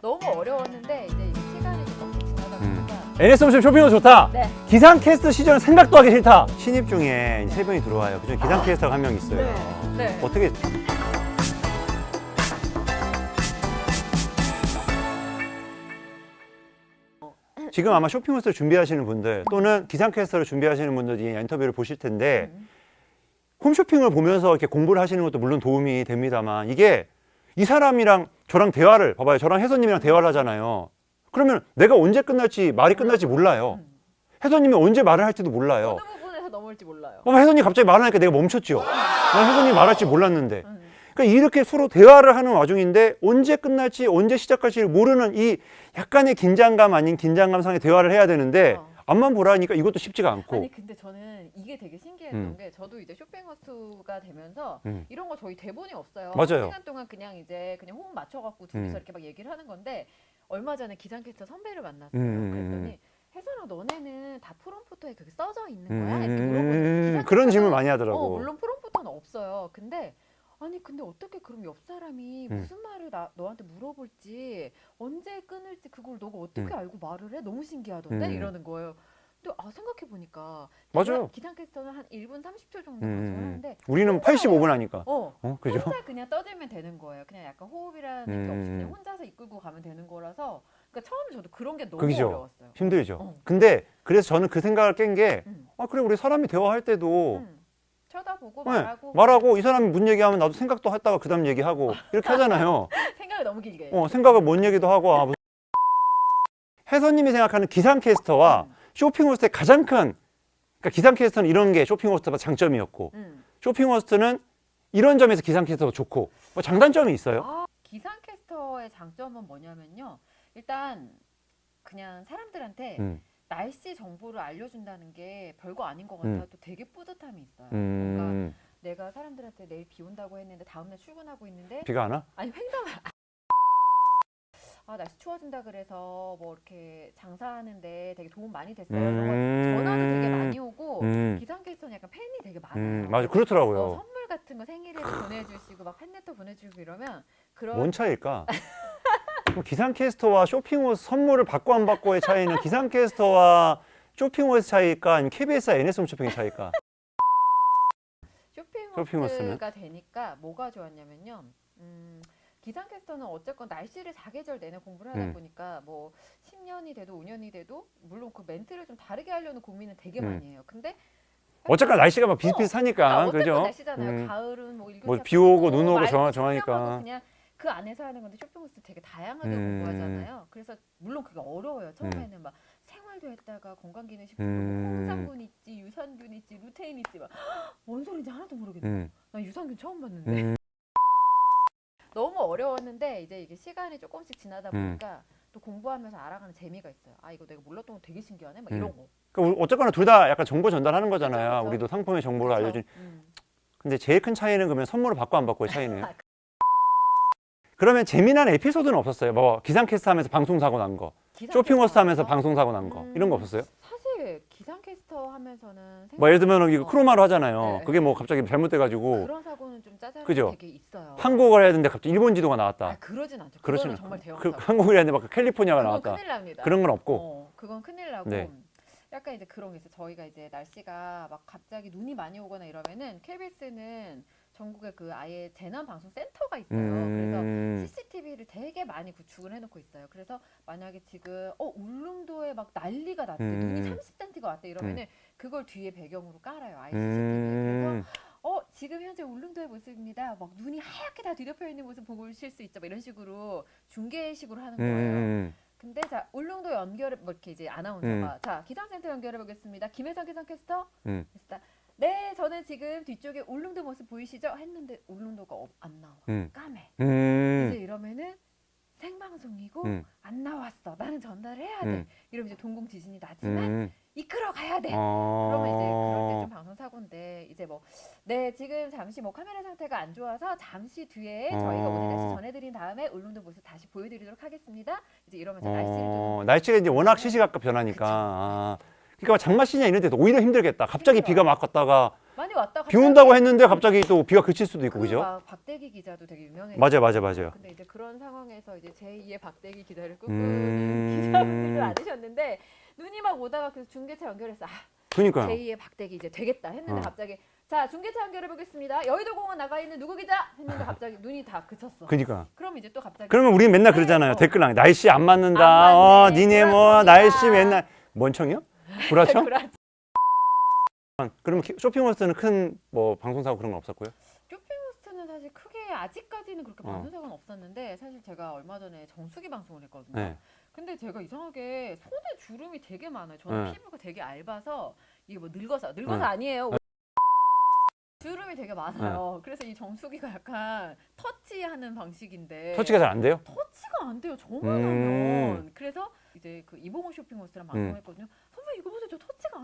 너무 어려웠는데 이제 이 시간이 조금씩 지나다 음. 보니까 NS홈쇼 쇼핑은 좋다. 네. 기상캐스터 시절은 생각도 하기 싫다. 신입 중에 세 명이 들어와요. 그중에 기상캐스터가 한 명 있어요. 네. 어떻게 지금 아마 쇼핑호스를 준비하시는 분들 또는 기상캐스터를 준비하시는 분들이 인터뷰를 보실 텐데 음. 홈쇼핑을 보면서 이렇게 공부를 하시는 것도 물론 도움이 됩니다만 이게 이 사람이랑 저랑 대화를 봐봐요. 저랑 혜선님이랑 대화를 하잖아요. 그러면 내가 언제 끝날지 말이 끝날지 몰라요. 음. 혜선님이 언제 말을 할지도 몰라요. 어느 부분에서 넘어올지 몰라요. 어, 혜선이 갑자기 말하니까 내가 멈췄죠. 난 혜선이 말할 줄 몰랐는데. 음. 그러니까 이렇게 서로 대화를 하는 와중인데 언제 끝날지 언제 시작할지 모르는 이 약간의 긴장감 아닌 긴장감 상의 대화를 해야 되는데 어. 앞만 보라니까 이것도 쉽지가 않고. 아니 근데 저는 이게 되게 신기했던 음. 게 저도 이제 쇼핑허스가 되면서 음. 이런 거 저희 대본이 없어요. 맞아요. 시간 동안 그냥 이제 그냥 호흡 맞춰갖고 둘이서 음. 이렇게 막 얘기를 하는 건데 얼마 전에 기상캐스터 선배를 만났어요. 음, 음, 음, 그랬더니 혜선아 너네는 다 프롬프터에 그게 써져 있는 음, 거야? 이렇게 음, 물어보는 그런 질문 많이 하더라고. 어, 물론 프롬프터는 없어요. 근데 아니 근데 어떻게 그럼 옆 사람이 음. 무슨 말을 나, 너한테 물어볼지 언제 끊을지 그걸 너가 어떻게 알고 말을 해? 너무 신기하던데 음. 이러는 거예요. 근데 아 생각해 보니까 맞아요. 기상캐스터는 한 1분 30초 정도 음, 방송을 음. 하는데 우리는 85분 하니까. 어 어, 그죠? 혼자 그냥 떠들면 되는 거예요. 그냥 약간 호흡이라는 게 음. 없이 그냥 혼자서 이끌고 가면 되는 거라서 그러니까 처음에 저도 그런 게 너무 그죠. 어려웠어요. 힘들죠. 어. 근데 그래서 저는 그 생각을 깬 게, 음. 아, 그래, 우리 사람이 대화할 때도 음. 쳐다보고 네, 말하고 말하고 이 사람이 무슨 얘기하면 나도 생각도 했다가 그 다음 얘기하고 이렇게 하잖아요. 생각을 너무 길게. 어, 생각을 뭔 얘기도 하고, 아, 무슨... 혜선님이 생각하는 기상캐스터와 음. 쇼핑 호스트의 가장 큰, 그러니까 기상캐스터는 이런 게 쇼핑 호스트가 장점이었고, 음. 쇼핑 호스트는 이런 점에서 기상캐스터가 좋고, 뭐 장단점이 있어요? 아, 기상캐스터의 장점은 뭐냐면요. 일단 그냥 사람들한테 음, 날씨 정보를 알려준다는 게 별거 아닌 것 음. 같아도 되게 뿌듯함이 있어요. 뭔가 음, 내가 사람들한테 내일 비 온다고 했는데 다음날 출근하고 있는데 비가 안 와? 아니 횡단을 아 날씨 추워진다 그래서 뭐 이렇게 장사하는데 되게 도움 많이 됐어요. 이런 거 전화도 되게 많이 오고 음, 기상캐스터는 약간 팬이 되게 많아요. 음, 맞아, 어, 그렇더라고요. 선물 같은 거 생일에도 보내주시고 막 팬레터 보내주고 이러면 그런 뭔 차이일까? 기상캐스터와 쇼핑호스 선물을 받고 안 받고의 차이는 기상캐스터와 쇼핑호스 차이일까? 아니면 KBS와 NS홈 쇼핑의 차이일까? 쇼핑호스가 되니까 뭐가 좋았냐면요. 음, 기상캐스터는 어쨌건 날씨를 사계절 내내 공부를 하다 음. 보니까 뭐 10년이 돼도 5년이 돼도 물론 그 멘트를 좀 다르게 하려는 고민은 되게 음. 많이 해요. 근데 어쨌건 날씨가 막 비슷비슷하니까, 아, 어쨌건 그죠? 날씨잖아요. 음. 가을은 뭐 일교차 뭐비 오고 눈 오고 맑고 정하- 정하니까. 그냥 그 안에서 하는 건데 쇼핑호스 되게 다양하게 음. 공부하잖아요. 그래서 물론 그게 어려워요. 처음에는 막 생활도 했다가 건강기능식품 음. 홍삼균 있지, 유산균 있지, 루테인 있지 막뭔 소리인지 하나도 모르겠네. 음, 나 유산균 처음 봤는데 음, 너무 어려웠는데 이제 이게 시간이 조금씩 지나다 음. 보니까 또 공부하면서 알아가는 재미가 있어요. 아 이거 내가 몰랐던 거 되게 신기하네. 막 음. 이런 거. 그러니까 어쨌거나 둘 다 약간 정보 전달하는 거잖아요. 그쵸, 그쵸. 우리도 상품의 정보를 그쵸? 알려준. 음. 근데 제일 큰 차이는 그러면 선물을 받고 안 받고의 차이네요. 아, 그러면 재미난 에피소드는 없었어요? 뭐 기상캐스터 하면서 방송 사고 난 거, 쇼핑호스 하면서 방송 사고 난 거, 음. 이런 거 없었어요? 사실 기상캐스터 하면서는 뭐 예를 들면 이거 어. 크로마로 하잖아요. 네. 그게 뭐 갑자기 잘못돼가지고 그런 사고는 좀 짜잘하게 그죠? 되게 있어요. 한국어를 해야 되는데 갑자기 일본 지도가 아, 나왔다. 그러진 않죠. 그렇지는 그거는 정말 대형 그, 사고. 한국이라 했는데 막 캘리포니아가 그건 나왔다. 큰일 납니다. 그런 건 없고. 어, 그건 큰일 나고 네. 약간 이제 그런 게 있어요. 저희가 이제 날씨가 막 갑자기 눈이 많이 오거나 이러면은 KBS는 전국에 그 아예 재난 방송 센터가 있어요. 그래서 음, CCTV를 되게 많이 구축을 해놓고 있어요. 그래서 만약에 지금 어 울릉도에 막 난리가 났대, 음. 눈이 30cm가 왔대 이러면은 그걸 뒤에 배경으로 깔아요. 아예 CCTV. 음, 그래서 어 지금 현재 울릉도의 모습입니다. 막 눈이 하얗게 다 뒤덮여 있는 모습 보실 수 있죠. 막 이런 식으로 중계식으로 하는 거예요. 음, 근데 자 울릉도 연결 뭐 이렇게 이제 아나운서가 자 기상센터 연결해 보겠습니다. 김혜성 기상캐스터. 음. 네, 저는 지금 뒤쪽에 울릉도 모습 보이시죠? 했는데 울릉도가 없- 안 나와. 음, 까매. 음, 이제 이러면은 생방송이고 음, 안 나왔어. 나는 전달해야 돼. 음. 이러면 이제 동공 지진이 나지만 음. 이끌어 가야 돼. 어, 그러면 이제 그럴 때 좀 방송 사고인데 이제 뭐 네 지금 잠시 뭐 카메라 상태가 안 좋아서 잠시 뒤에 저희가 오늘 다시 어. 전해드린 다음에 울릉도 모습 다시 보여드리도록 하겠습니다. 이제 이러면서 날씨를 어, 좀 날씨가 이제 워낙 시시각각 변하니까. 아, 그러니까 장마 시즌 이런 데도 오히려 힘들겠다. 갑자기. 비가 막 왔다가 많이 왔다 비 온다고 했는데 갑자기 또 비가 그칠 수도 있고 그죠? 막 박대기 기자도 되게 유명해요. 맞아요, 맞아요, 맞아요. 근데 이제 그런 상황에서 이제 제2의 박대기 기자를 꿈꾸는 음. 기자분들도 많으셨는데 눈이 막 오다가 그 중계차 연결해서 아, 그러니까요. 제2의 박대기 이제 되겠다 했는데 어. 갑자기 자 중계차 연결해 보겠습니다. 여의도 공원 나가 있는 누구 기자 했는데 갑자기 눈이 다 그쳤어. 그러니까. 그럼 이제 또 갑자기 그러면 우리는 맨날 네, 그러잖아요. 어. 댓글랑 날씨 안 맞는다. 안 어, 맞네. 니네 뭐. 날씨 맨날 뭔 청이요? 구라청? 그러면 키- 쇼핑몰에서는 큰 뭐 방송 사고 그런 건 없었고요. 쇼핑호스트는 사실 크게 아직까지는 그렇게 어. 많은 사고는 없었는데 사실 제가 얼마 전에 정수기 방송을 했거든요. 네. 근데 제가 이상하게 손에 주름이 되게 많아요. 저는 네. 피부가 되게 얇아서 이게 뭐 늙어서 늙어서 네. 아니에요. 주름이 되게 많아요. 그래서 이 정수기가 약간 터치하는 방식인데 터치가 잘 안 돼요? 터치가 안 돼요. 저만 음. 하면. 그래서 이제 그 이봉호 쇼핑호스랑 음. 방송했거든요.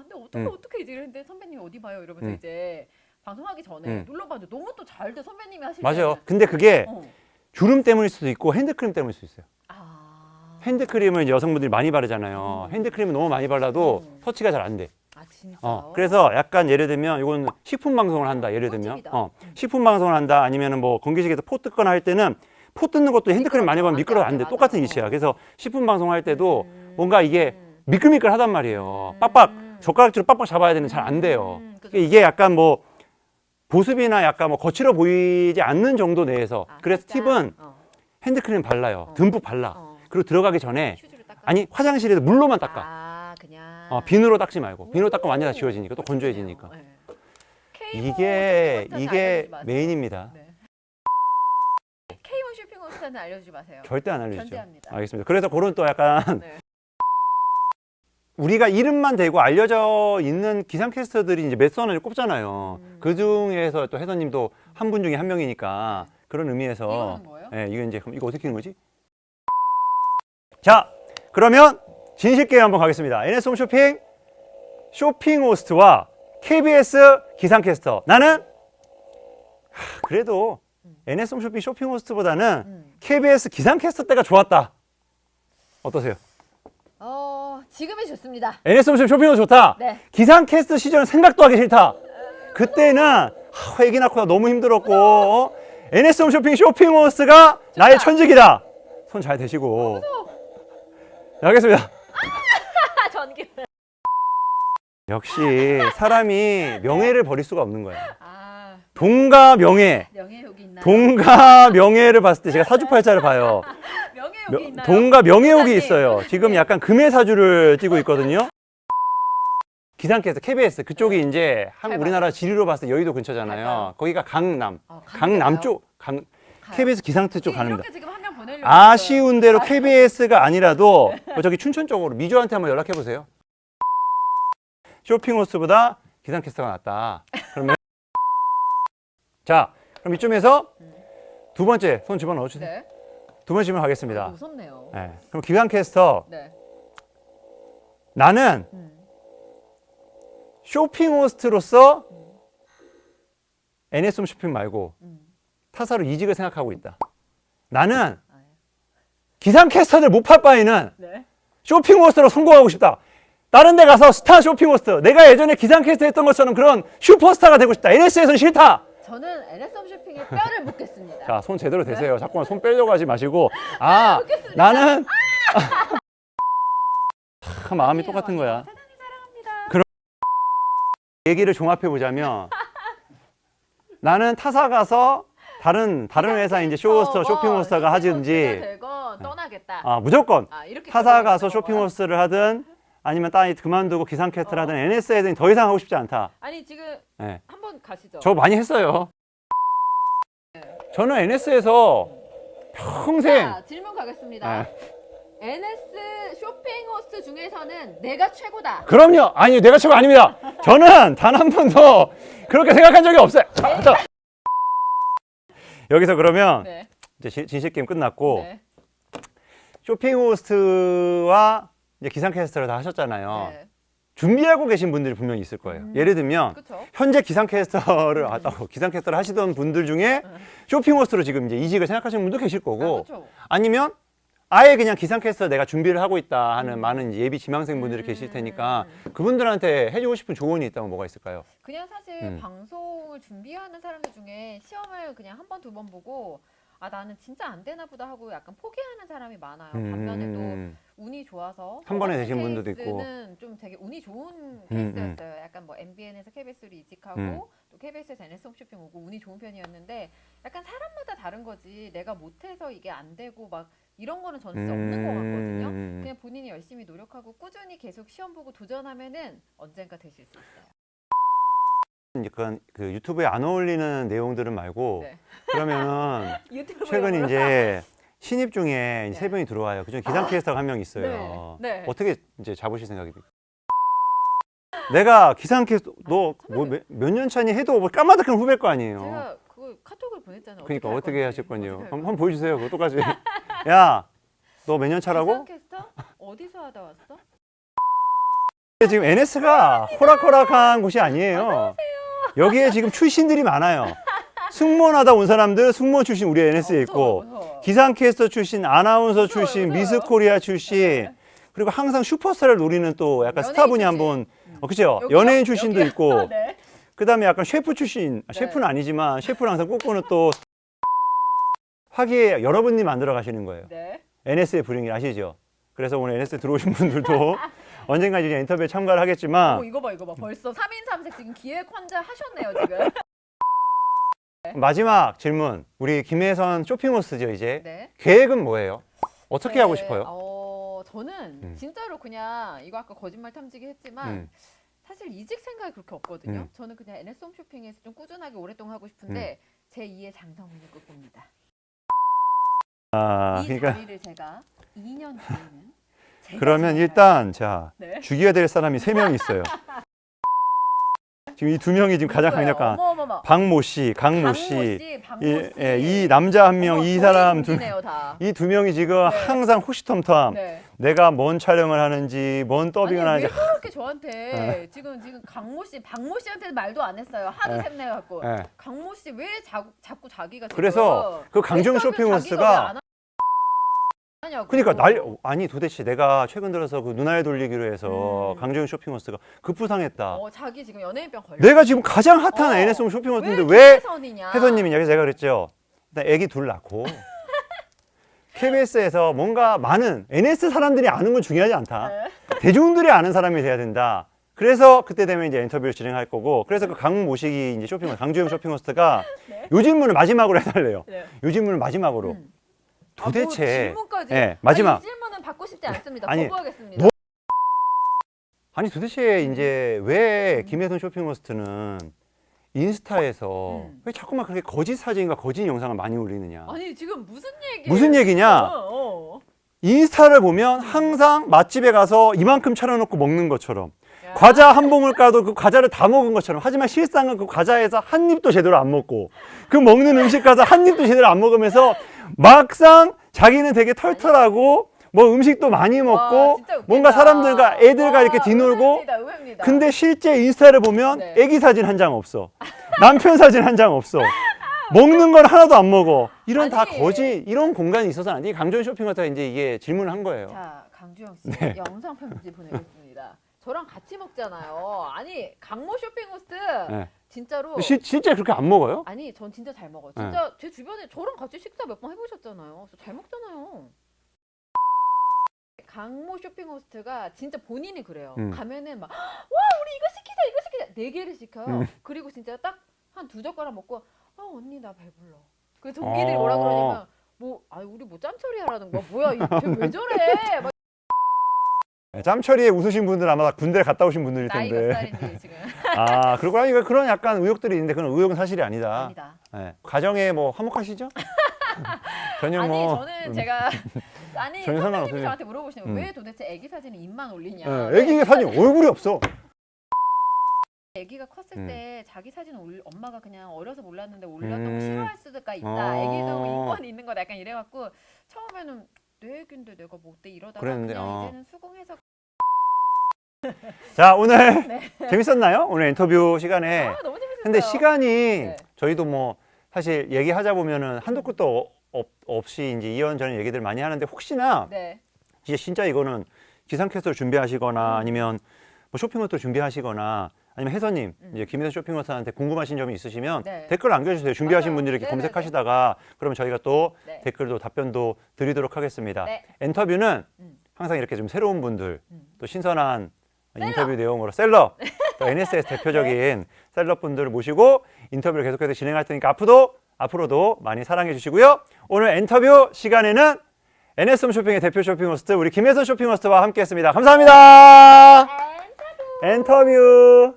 돼. 어떻게 음. 어떻게 이제 이랬는데 선배님 어디 봐요? 이러면서 음. 이제 방송하기 전에 음. 눌러봤는데 너무 또 잘 돼. 선배님이 하실 맞아요. 근데 그게 어. 주름 때문일 수도 있고 핸드크림 때문일 수도 있어요. 아. 핸드크림을 이제 여성분들이 많이 바르잖아요. 음. 핸드크림을 너무 많이 발라도 음. 터치가 잘 안 돼. 아 진짜. 어, 그래서 약간 예를 들면 이건 식품 방송을 한다. 예를 들면 꿀팁이다. 어, 식품 방송을 한다. 아니면은 뭐 건기식에서 포 뜯거나 할 때는 포 뜯는 것도 핸드크림 많이 바르면 미끄러워 안 돼. 똑같은. 이치야. 그래서 식품 방송할 때도 음. 뭔가 이게 미끌미끌하단 말이에요. 음. 빡빡 젓가락질로 빡빡 잡아야 되는데 잘 안 돼요. 음, 그죠. 이게 약간 뭐 보습이나 약간 뭐 거칠어 보이지 않는 정도 내에서 아, 그래서 살짝. 팁은 어, 핸드크림 발라요. 어. 듬뿍 발라. 어. 그리고 들어가기 전에 닦아. 아니 화장실에서 물로만 닦아. 아 그냥. 어, 비누로 닦지 말고 비누로 닦으면 완전 다 지워지니까 또 건조해지니까. 네. 이게 이게 알려주지 마세요. 메인입니다. 네. K1 쇼핑 호스트는 알려주지 마세요. 절대 안 알려주죠. 견제합니다. 알겠습니다. 그래서 그런 또 약간 네. 우리가 이름만 대고 알려져 있는 기상캐스터들이 이제 몇 선을 꼽잖아요. 음. 그 중에서 또 혜선님도 한 분 중에 한 명이니까 그런 의미에서 이거 하는 거예요? 예, 이거 이제 그럼 이거 어떻게 하는 거지? 자, 그러면 진실 게임 한번 가겠습니다. NS 홈쇼핑 쇼핑 호스트와 KBS 기상캐스터. 나는 하, 그래도 NS 홈쇼핑 쇼핑 호스트보다는 음. KBS 기상캐스터 때가 좋았다. 어떠세요? 어 지금이 좋습니다. NS 홈쇼핑 쇼핑 호스트 좋다. 네. 기상캐스터 시절은 생각도 하기 싫다. 그때는 하, 회기 낳고 너무 힘들었고 어? NS 홈 쇼핑 쇼핑 호스트가 나의 천직이다. 손 잘 대시고. 네, 알겠습니다. 아 전기. 역시 사람이 명예를 버릴 수가 없는 거야. 아 돈과 명예, 명예욕이 있나요? 돈과 명예를 봤을 때 제가 사주팔자를 봐요. 명예욕이 명- 있나요? 돈과 명예욕이. 있어요. 지금 약간 금의 사주를 띠고 있거든요. 기상캐스터 KBS 그쪽이 이제 한. 우리나라 지리로 봤을 때 여의도 근처잖아요. 해봐요. 거기가 강남, 어, 강남? 쪽, 강 가요? KBS 기상특 쪽 가는데 이렇게 지금 한 명 보내려고. 아쉬운 대로 아, KBS가 아니라도 뭐 저기 춘천 쪽으로 미주한테 한번 연락해 보세요. 쇼핑호스보다 기상캐스터가 낫다. 자 그럼 이쯤에서 두 번째 손 집어 넣어 주세요. 네. 두 번째 질문 어, 가겠습니다. 무섭네요. 네. 그럼 기상캐스터 네. 나는 음. 쇼핑 호스트로서 NS홈 쇼핑 말고 음. 타사로 이직을 생각하고 있다. 나는 아, 예. 기상 캐스터를 못팔 바에는 네. 쇼핑 호스트로 성공하고 싶다. 다른 데 가서 스타 쇼핑 호스트. 내가 예전에 기상 캐스터 했던 것처럼 그런 슈퍼스타가 되고 싶다. NS에서는 싫다. 저는 NS홈 쇼핑에 뼈를 묻겠습니다. 자, 손 제대로 대세요. 자꾸만 손 빼려고 하지 마시고. 아, 나는. 아, 마음이 똑같은 거야. 사장님 사랑합니다. 얘기를 종합해 보자면 나는 타사 가서 다른 다른 회사 이제 쇼호스터, 어, 쇼핑호스터가 쇼핑호스트가 하든지 되건 떠나겠다. 아, 무조건 아, 이렇게 타사 가서 거구나. 쇼핑호스트를 하든 아니면 딴 그만두고 기상캐스터를 어. 하든 NS에는 더 이상 하고 싶지 않다. 아니 지금 예. 한번 가시죠. 저 많이 했어요. 저는 NS에서 평생 자, 질문 가겠습니다. 예. NS 쇼핑 호스트 중에서는 내가 최고다. 그럼요. 아니 내가 최고 아닙니다. 저는 단 한 번도 그렇게 생각한 적이 없어요. 자, 자. 여기서 그러면 네. 이제 진- 진실 게임 끝났고 네. 쇼핑 호스트와 이제 기상캐스터를 다 하셨잖아요. 네. 준비하고 계신 분들이 분명히 있을 거예요. 음. 예를 들면 그렇죠. 현재 기상캐스터를 아, 어, 기상캐스터를 하시던 분들 중에 쇼핑 호스트로 지금 이제 이직을 생각하시는 분도 계실 거고 그렇죠. 아니면 아예 그냥 기상캐스터 내가 준비를 하고 있다 하는 음. 많은 예비 지망생분들이 음, 계실 음, 테니까 음. 그분들한테 해주고 싶은 조언이 있다면 뭐가 있을까요? 그냥 사실 음. 방송을 준비하는 사람들 중에 시험을 그냥 한 번 두 번 보고 아 나는 진짜 안 되나 보다 하고 약간 포기하는 사람이 많아요. 반면에 또 음, 운이 좋아서 한저 번에 되신 분들도 있고. 케이스는 좀 되게 운이 좋은 음, 케이스였어요. 약간 뭐 MBN에서 KBS로 이직하고 음. 또 KBS에서 NS 홈쇼핑 오고 운이 좋은 편이었는데 약간 사람마다 다른 거지. 내가 못해서 이게 안 되고 막 이런 거는 저는 진짜 없는 것 같거든요. 음, 그냥 본인이 열심히 노력하고 꾸준히 계속 시험 보고 도전하면은 언젠가 되실 수 있어요. 약간 그 유튜브에 안 어울리는 내용들은 말고 네. 그러면은 유튜브 최근 이제 신입 중에 네. 세 명이 들어와요. 그중에 기상 캐스터가 한 명 있어요. 네, 네. 어떻게 이제 잡으실 생각입니까? 내가 기상 캐스터 너뭐몇 년 차니 해도 뭐 까마득한 후배일 거 아니에요. 제가 그거 카톡을 보냈잖아요. 그러니까 할 어떻게 건지. 하실 건요? 어떻게 할 한번, 한번 보여주세요. 그거 똑같이. 야, 너 몇 년 차라고? 기상캐스터 어디서 하다 왔어? 지금 NS가 호락호락한 곳이 아니에요. 여기에 지금 출신들이 많아요. 승무원하다 온 사람들 승무원 출신 우리 NS에 있고 무서워, 무서워. 기상캐스터 출신, 아나운서 출신, 무서워요. 미스 코리아 출신 그리고 항상 슈퍼스타를 노리는 또 약간 스타분이 출신. 한 분, 어, 그죠? 연예인 출신도 여기요? 있고 네. 그다음에 약간 셰프 출신, 아, 네. 셰프는 아니지만 셰프는 항상 꿈꾸는 또 화기에 여러분이 만들어 가시는 거예요. 네. NS의 불행이 아시죠? 그래서 오늘 NS 들어오신 분들도 언젠가 이제 인터뷰에 참가를 하겠지만 어, 이거 봐, 이거 봐. 벌써 3인 3색 지금 기획 환자 하셨네요, 지금. 마지막 질문. 우리 김혜선 쇼핑호스죠, 이제. 네. 계획은 뭐예요? 어떻게 네, 하고 싶어요? 어, 저는 음. 진짜로 그냥 이거 아까 거짓말 탐지기 했지만 음. 사실 이직 생각이 그렇게 없거든요. 음. 저는 그냥 NS 홈 쇼핑에서 좀 꾸준하게 오랫동안 하고 싶은데 제 2의 장성훈을 꿈꿉니다. 아, 이 그러니까 자리를 제가 2년 뒤에는 그러면 일단 자, 네. 죽여야 될 사람이 세 명 있어요. 지금 이 두 명이 지금 가장? 강력한. 박모 씨, 강모 씨, 박모 이, 씨. 예, 이 남자 한 명, 어머, 이 사람 두, 동기네요, 다. 이 두 명이 지금 네. 항상 호시탐탐 네. 내가 뭔 촬영을 하는지, 뭔 더빙을 왜 하는지. 그렇게 저한테 지금 지금 강모 씨, 박모 씨한테 말도 안 했어요. 하도 네. 샘내 갖고. 예. 강모 씨 왜 자꾸 자꾸 자기가 지금 그래서 그 강정 인터뷰 쇼핑호스가 하냐고. 그러니까 날 아니 도대체 내가 최근 들어서 그 누나의 돌리기로 해서 음. 강정희 쇼핑호스가 급부상했다. 어 자기 지금 연예인병 걸려. 내가 지금 가장 핫한 어. NS홈 쇼핑호스인데 왜왜 김혜선이냐? 혜선님이냐? 그래서 제가 그랬죠. 일단 애기 둘 낳고 KBS에서 뭔가 많은 NS 사람들이 아는 건 중요하지 않다. 네. 대중들이 아는 사람이 돼야 된다. 그래서 그때 되면 이제 인터뷰를 진행할 거고 그래서 그 강 모시기 이제 쇼핑 강주영 쇼핑호스트가 네. 요 질문을 마지막으로 해달래요. 네. 요 질문을 마지막으로 음. 도대체 아, 뭐 질문까지. 예, 마지막. 아니, 이 질문은 받고 싶지 않습니다. 아니, 거부하겠습니다. 너- 아니 도대체 이제 왜 김혜선 쇼핑호스트는 인스타에서 음. 왜 자꾸만 그렇게 거짓 사진과 거짓 영상을 많이 올리느냐? 아니 지금 무슨 얘기? 무슨 얘기냐? 어, 어. 인스타를 보면 항상 맛집에 가서 이만큼 차려놓고 먹는 것처럼 야. 과자 한 봉을 까도 그 과자를 다 먹은 것처럼 하지만 실상은 그 과자에서 한 입도 제대로 안 먹고 그 먹는 음식 가서 한 입도 제대로 안 먹으면서 막상 자기는 되게 털털하고 뭐 음식도 많이 와, 먹고 웃기다. 뭔가 사람들과 애들과 와, 이렇게 뒤놀고 의외입니다, 의외입니다. 근데 실제 인스타를 보면 네. 애기 사진 한 장 없어. 남편 사진 한 장 없어. 먹는 건 하나도 안 먹어. 이런 다 아니. 거짓, 이런 공간이 있어서는 안 돼. 강전 쇼핑 같아 이제 이게 질문을 한 거예요. 자, 강주영 씨 네. 영상 편지 보내겠습니다. 저랑 같이 먹잖아요. 아니 강모 쇼핑 호스트 네. 진짜로 시- 실제 그렇게 안 먹어요? 아니 전 진짜 잘 먹어요. 네. 진짜 제 주변에 저랑 같이 식사 몇 번 해보셨잖아요. 저 잘 먹잖아요. 강모 쇼핑 호스트가 진짜 본인이 그래요. 음. 가면은 막 와 우리 이거 시키자 이거 시키자 네 개를 시켜요. 음. 그리고 진짜 딱 한 두 젓가락 먹고 아 언니 나 배불러. 그 동기들이 어. 뭐라 그러냐면 뭐 아 우리 뭐 짬처리 하라는 거야 뭐야 이쟤왜 저래 막 네, 짬처리에 웃으신 분들 아마 다 군대 갔다 오신 분들일 나이 몇 텐데. 살인지 지금 아, 그러고 나니까 그런 약간 의혹들이 있는데 그건 의혹은 사실이 아니다. 아니다. 네. 가정에 뭐 화목하시죠? 전혀 아니 뭐. 저는 음. 제가 아니 전혀 선생님이 상관없어요. 저한테 물어보시는 음. 거왜 도대체 아기 사진에 입만 올리냐? 네, 애기 사진 얼굴이 없어. 아기가 컸을 음. 때 자기 사진 올 엄마가 그냥 어려서 몰랐는데 올렸다고 음. 싫어할 수가 있다. 어. 아기도 인권이 있는 거다. 약간 이래갖고 처음에는 내 애기인데 내가 뭐 어때 이러다가 그랬는데, 그냥 어. 이제는 수긍해서 자, 오늘 네. 재밌었나요? 오늘 인터뷰 시간에. 아 너무 재밌었어요. 근데 시간이 네. 저희도 뭐 사실 얘기하자 보면은 한도 끝도 없, 없이 이제 이런저런 얘기들 많이 하는데 혹시나 네. 이제 진짜 이거는 기상캐스터를 음. 준비하시거나 아니면 뭐 쇼핑호스를 준비하시거나 아니면 혜선님 음. 이제 김혜선 쇼핑호스한테 궁금하신 점이 있으시면 네. 댓글 남겨주세요. 준비하신 맞아요. 분들이 이렇게 네네네. 검색하시다가 그러면 저희가 또 네. 댓글도 답변도 드리도록 하겠습니다. 네. 인터뷰는 음. 항상 이렇게 좀 새로운 분들 음. 또 신선한 셀럽. 인터뷰 내용으로 셀럽 또 NSS 대표적인 셀럽 분들을 모시고 인터뷰를 계속해서 진행할 테니까 앞으로도 앞으로도 많이 사랑해 주시고요. 오늘 인터뷰 시간에는 NS홈 쇼핑의 대표 쇼핑 호스트 우리 김혜선 쇼핑 호스트와 함께했습니다. 감사합니다. 아, 인터뷰.